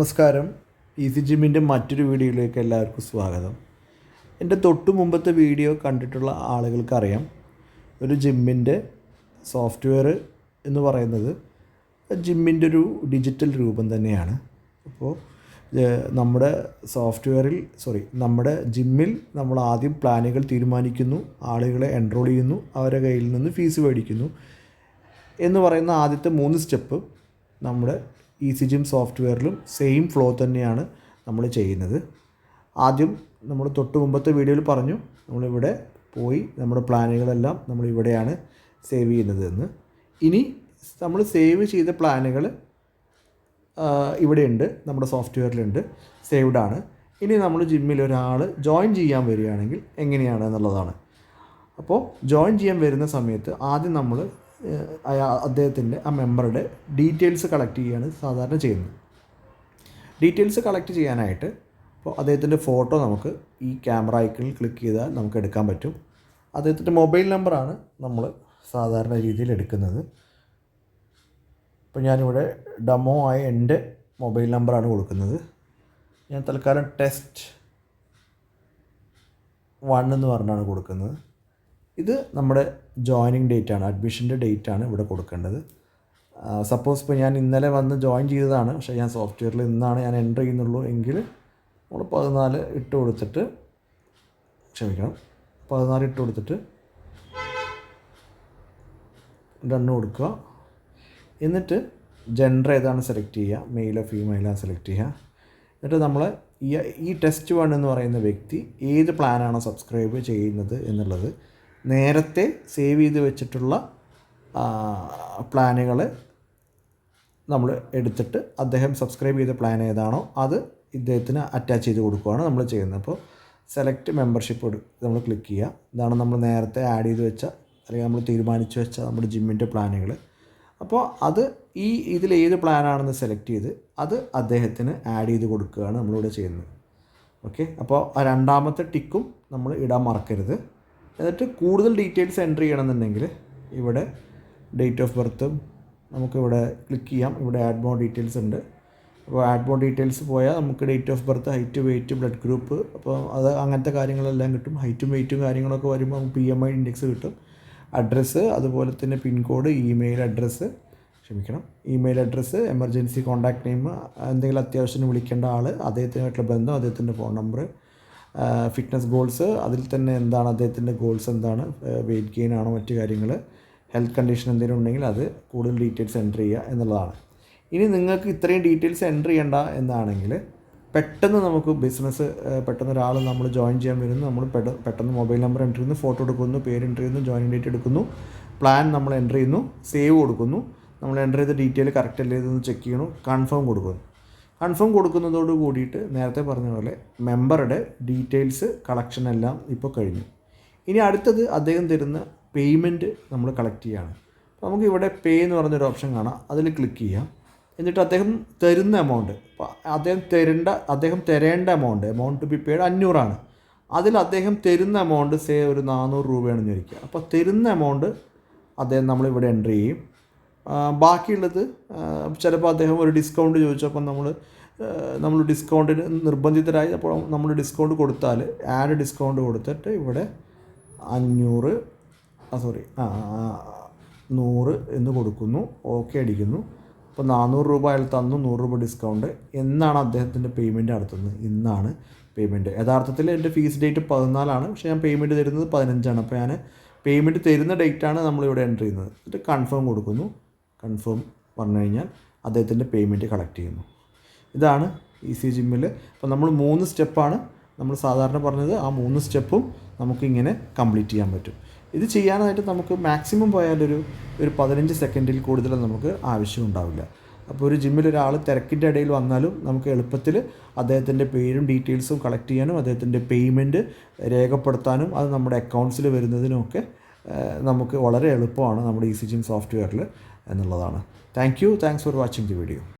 നമസ്കാരം. ഈസി ജിമ്മിന്റെ മറ്റൊരു വീഡിയോയിലേക്ക് എല്ലാവർക്കും സ്വാഗതം. എന്റെ തൊട്ട് മുമ്പത്തെ വീഡിയോ കണ്ടിട്ടുള്ള ആളുകൾക്കറിയാം. ഒരു ജിമ്മിന്റെ സോഫ്റ്റ്വെയർ എന്ന് പറയുന്നത് ജിമ്മിന്റെ ഒരു ഡിജിറ്റൽ രൂപം തന്നെയാണ്. അപ്പോൾ നമ്മുടെ സോഫ്റ്റ്വെയറിൽ സോറി നമ്മുടെ ജിമ്മിൽ നമ്മൾ ആദ്യം പ്ലാനുകൾ തീരുമാനിക്കുന്നു. ആളുകളെ എൻറോൾ ചെയ്യുന്നു. അവരെ കയ്യിൽ നിന്ന് ഫീസ് മേടിക്കുന്നു. എന്ന് പറയുന്ന ആദ്യത്തെ മൂന്ന് സ്റ്റെപ്പ് നമ്മുടെ ഈസി ജിം സോഫ്റ്റ്വെയറിലും സെയിം ഫ്ലോ തന്നെയാണ് നമ്മൾ ചെയ്യുന്നത്. ആദ്യം നമ്മൾ തൊട്ട് മുമ്പത്തെ വീഡിയോയിൽ പറഞ്ഞു നമ്മളിവിടെ പോയി നമ്മുടെ പ്ലാനുകളെല്ലാം നമ്മൾ ഇവിടെയാണ് സേവ് ചെയ്യുന്നത് എന്ന്. ഇനി നമ്മൾ സേവ് ചെയ്ത പ്ലാനുകൾ ഇവിടെയുണ്ട് നമ്മുടെ സോഫ്റ്റ്വെയറിലുണ്ട് സേവ്ഡ് ആണ്. ഇനി നമ്മൾ ജിമ്മിൽ ഒരാൾ ജോയിൻ ചെയ്യാൻ വരികയാണെങ്കിൽ എങ്ങനെയാണ് എന്നുള്ളതാണ്. അപ്പോൾ ജോയിൻ ചെയ്യാൻ വരുന്ന സമയത്ത് ആദ്യം നമ്മൾ അയാ അദ്ദേഹത്തിന്റെ ആ മെമ്പറുടെ ഡീറ്റെയിൽസ് കളക്ട് ചെയ്യുകയാണ് സാധാരണ ചെയ്യുന്നത്. ഡീറ്റെയിൽസ് കളക്ട് ചെയ്യാനായിട്ട് അപ്പോൾ അദ്ദേഹത്തിന്റെ ഫോട്ടോ നമുക്ക് ഈ ക്യാമറ ഐക്കണിൽ ക്ലിക്ക് ചെയ്താൽ നമുക്ക് എടുക്കാൻ പറ്റും. അദ്ദേഹത്തിന്റെ മൊബൈൽ നമ്പറാണ് നമ്മൾ സാധാരണ രീതിയിൽ എടുക്കുന്നത്. ഇപ്പോൾ ഞാനിവിടെ ഡമോ ആയ എന്റെ മൊബൈൽ നമ്പറാണ് കൊടുക്കുന്നത്. ഞാൻ തൽക്കാലം ടെസ്റ്റ് വൺ എന്ന് പറഞ്ഞാണ് കൊടുക്കുന്നത്. ഇത് നമ്മുടെ ജോയിനിങ് ഡേറ്റ് ആണ് അഡ്മിഷന്റെ ഡേറ്റ് ആണ് ഇവിടെ കൊടുക്കേണ്ടത്. സപ്പോസ് ഇപ്പോൾ ഞാൻ ഇന്നലെ വന്ന് ജോയിൻ ചെയ്തതാണ് പക്ഷേ ഞാൻ സോഫ്റ്റ്വെയറിൽ ഇന്നാണ് ഞാൻ എന്റർ ചെയ്യുന്നുള്ളൂ എങ്കിൽ നമ്മൾ പതിനാല് ഇട്ട് കൊടുത്തിട്ട് ക്ഷമിക്കണം പതിനാല് ഇട്ട് കൊടുത്തിട്ട് രണ്ടും കൊടുക്കുക. എന്നിട്ട് ജെൻഡർ ഏതാണ് സെലക്ട് ചെയ്യുക മെയിലോ ഫീമെയിലോ സെലക്ട് ചെയ്യുക. എന്നിട്ട് നമ്മൾ ഈ ടെസ്റ്റ് വൺ എന്ന് പറയുന്ന വ്യക്തി ഏത് പ്ലാനാണോ സബ്സ്ക്രൈബ് ചെയ്യുന്നത് എന്നുള്ളത് നേരത്തെ സേവ് ചെയ്ത് വെച്ചിട്ടുള്ള പ്ലാനുകൾ നമ്മൾ എടുത്തിട്ട് അദ്ദേഹം സബ്സ്ക്രൈബ് ചെയ്ത പ്ലാൻ ഏതാണോ അത് ഇദ്ദേഹത്തിന് അറ്റാച്ച് ചെയ്ത് കൊടുക്കുകയാണ് നമ്മൾ ചെയ്യുന്നത്. അപ്പോൾ സെലക്ട് മെമ്പർഷിപ്പ് നമ്മൾ ക്ലിക്ക് ചെയ്യുക. ഇതാണ് നമ്മൾ നേരത്തെ ആഡ് ചെയ്ത് വെച്ച അല്ലെങ്കിൽ നമ്മൾ തീരുമാനിച്ചു വെച്ച നമ്മുടെ ജിമ്മിന്റെ പ്ലാനുകൾ അപ്പോൾ അത് ഈ ഇതിൽ ഏത് പ്ലാനാണെന്ന് സെലക്ട് ചെയ്ത് അത് അദ്ദേഹത്തിന് ആഡ് ചെയ്ത് കൊടുക്കുകയാണ് നമ്മളിവിടെ ചെയ്യുന്നത്. ഓക്കെ അപ്പോൾ ആ രണ്ടാമത്തെ ടിക്കും നമ്മൾ ഇടാൻ മറക്കരുത്. എന്നിട്ട് കൂടുതൽ ഡീറ്റെയിൽസ് എന്റർ ചെയ്യണമെന്നുണ്ടെങ്കിൽ ഇവിടെ ഡേറ്റ് ഓഫ് ബർത്തും നമുക്കിവിടെ ക്ലിക്ക് ചെയ്യാം. ഇവിടെ ആഡ് മോർ ഡീറ്റെയിൽസ് ഉണ്ട്. അപ്പോൾ ആഡ് മോർ ഡീറ്റെയിൽസ് പോയാൽ നമുക്ക് date of birth height weight blood group അപ്പോൾ അത് അങ്ങനത്തെ കാര്യങ്ങളെല്ലാം കിട്ടും. ഹൈറ്റും വെയിറ്റും കാര്യങ്ങളൊക്കെ വരുമ്പോൾ നമുക്ക് പി എം ഐ ഇൻഡെക്സ് കിട്ടും. അഡ്രസ്സ് അതുപോലെ തന്നെ പിൻകോഡ് ഇമെയിൽ അഡ്രസ്സ് ക്ഷമിക്കണം. Email address emergency contact name എന്തെങ്കിലും അത്യാവശ്യത്തിന് വിളിക്കേണ്ട ആൾ അദ്ദേഹത്തിനായിട്ടുള്ള ബന്ധം അദ്ദേഹത്തിന്റെ ഫോൺ നമ്പർ ഫിറ്റ്നസ് ഗോൾസ് അതിൽ തന്നെ എന്താണ് അദ്ദേഹത്തിന്റെ ഗോൾസ് എന്താണ്? വെയിറ്റ് ഗെയിൻ ആണോ? മറ്റു കാര്യങ്ങൾ ഹെൽത്ത് കണ്ടീഷൻ എന്തെങ്കിലും ഉണ്ടെങ്കിൽ അത് കൂടുതൽ ഡീറ്റെയിൽസ് എന്റർ ചെയ്യുക എന്നുള്ളതാണ്. ഇനി നിങ്ങൾക്ക് ഇത്രയും ഡീറ്റെയിൽസ് എന്റർ ചെയ്യേണ്ട എന്നാണെങ്കിൽ പെട്ടെന്ന് നമുക്ക് ബിസിനസ് പെട്ടെന്ന് ഒരാൾ നമ്മൾ ജോയിൻ ചെയ്യാൻ വരുന്നു. നമ്മൾ പെട്ടെന്ന് മൊബൈൽ നമ്പർ എന്റർ ചെയ്യുന്നു. ഫോട്ടോ എടുക്കുന്നു. പേര് എന്റർ ചെയ്യുന്നു. ജോയിൻ ഡേറ്റ് എടുക്കുന്നു. പ്ലാൻ നമ്മൾ എന്റർ ചെയ്യുന്നു. സേവ് കൊടുക്കുന്നു. നമ്മൾ എന്റർ ചെയ്ത ഡീറ്റെയിൽ കറക്റ്റ് അല്ലേ എന്ന് ചെക്ക് ചെയ്യണം. കൺഫേം കൊടുക്കുന്നു. കൺഫേം കൊടുക്കുന്നതോട് കൂടിയിട്ട് നേരത്തെ പറഞ്ഞ പോലെ മെമ്പറുടെ ഡീറ്റെയിൽസ് കളക്ഷൻ എല്ലാം ഇപ്പോൾ കഴിഞ്ഞു. ഇനി അടുത്തത് അദ്ദേഹം തരുന്ന പേയ്മെന്റ് നമ്മൾ കളക്ട് ചെയ്യുകയാണ് അപ്പോൾ നമുക്ക് ഇവിടെ പേ എന്ന് പറഞ്ഞൊരു ഓപ്ഷൻ കാണാം. അതിൽ ക്ലിക്ക് ചെയ്യാം. എന്നിട്ട് അദ്ദേഹം തരുന്ന എമൗണ്ട് അദ്ദേഹം തരേണ്ട അദ്ദേഹം തരേണ്ട amount amount to be paid അഞ്ഞൂറാണ്. അതിൽ അദ്ദേഹം തരുന്ന എമൗണ്ട് സേ ഒരു നാനൂറ് രൂപയാണെന്ന് ചോദിക്കുക അപ്പോൾ തരുന്ന എമൗണ്ട് അദ്ദേഹം നമ്മളിവിടെ എന്റർ ചെയ്യും. ബാക്കിയുള്ളത് ചിലപ്പോൾ അദ്ദേഹം ഒരു ഡിസ്കൗണ്ട് ചോദിച്ചപ്പോൾ നമ്മൾ നമ്മൾ ഡിസ്കൗണ്ടിന് നിർബന്ധിതരായി അപ്പോൾ നമ്മൾ ഡിസ്കൗണ്ട് കൊടുത്താൽ ആഡ് ഡിസ്കൗണ്ട് കൊടുത്തിട്ട് ഇവിടെ അഞ്ഞൂറ് സോറി നൂറ് എന്ന് കൊടുക്കുന്നു ഓക്കെ അടിക്കുന്നു. അപ്പോൾ നാനൂറ് രൂപ അയാൾ തന്നു നൂറ് രൂപ ഡിസ്കൗണ്ട് എന്നാണ് അദ്ദേഹത്തിന്റെ പേയ്മെന്റ് നടത്തുന്നത്? ഇന്നാണ് പേയ്മെന്റ് യഥാർത്ഥത്തിൽ എന്റെ ഫീസ് ഡേറ്റ് പതിനാലാണ് പക്ഷേ ഞാൻ പേയ്മെന്റ് തരുന്നത് പതിനഞ്ചാണ്. അപ്പോൾ ഞാൻ പേയ്മെന്റ് തരുന്ന ഡേറ്റാണ് നമ്മളിവിടെ എന്റർ ചെയ്യുന്നത്. എന്നിട്ട് കൺഫേം കൊടുക്കുന്നു. കൺഫേം പറഞ്ഞു കഴിഞ്ഞാൽ അദ്ദേഹത്തിന്റെ പേയ്മെന്റ് കളക്ട് ചെയ്യുന്നു. ഇതാണ് ഇ സി ജിമ്മിൽ അപ്പോൾ നമ്മൾ മൂന്ന് സ്റ്റെപ്പാണ് നമ്മൾ സാധാരണ പറഞ്ഞത് ആ മൂന്ന് സ്റ്റെപ്പും നമുക്കിങ്ങനെ കംപ്ലീറ്റ് ചെയ്യാൻ പറ്റും. ഇത് ചെയ്യാനായിട്ട് നമുക്ക് മാക്സിമം പോയാലൊരു ഒരു പതിനഞ്ച് സെക്കൻഡിൽ കൂടുതൽ നമുക്ക് ആവശ്യം ഉണ്ടാവില്ല. അപ്പോൾ ഒരു ജിമ്മിൽ ഒരാൾ തിരക്കിന്റെ ഇടയിൽ വന്നാലും നമുക്ക് എളുപ്പത്തിൽ അദ്ദേഹത്തിന്റെ പേരും ഡീറ്റെയിൽസും കളക്ട് ചെയ്യാനും അദ്ദേഹത്തിന്റെ പേയ്മെന്റ് രേഖപ്പെടുത്താനും അത് നമ്മുടെ അക്കൗണ്ട്സിൽ വരുന്നതിനുമൊക്കെ ഏഹ്, നമുക്ക് വളരെ എളുപ്പമാണ് നമ്മുടെ ഇ സി ജിം സോഫ്റ്റ്വെയറിൽ എന്നുള്ളതാണ്. Thank you thanks for watching the video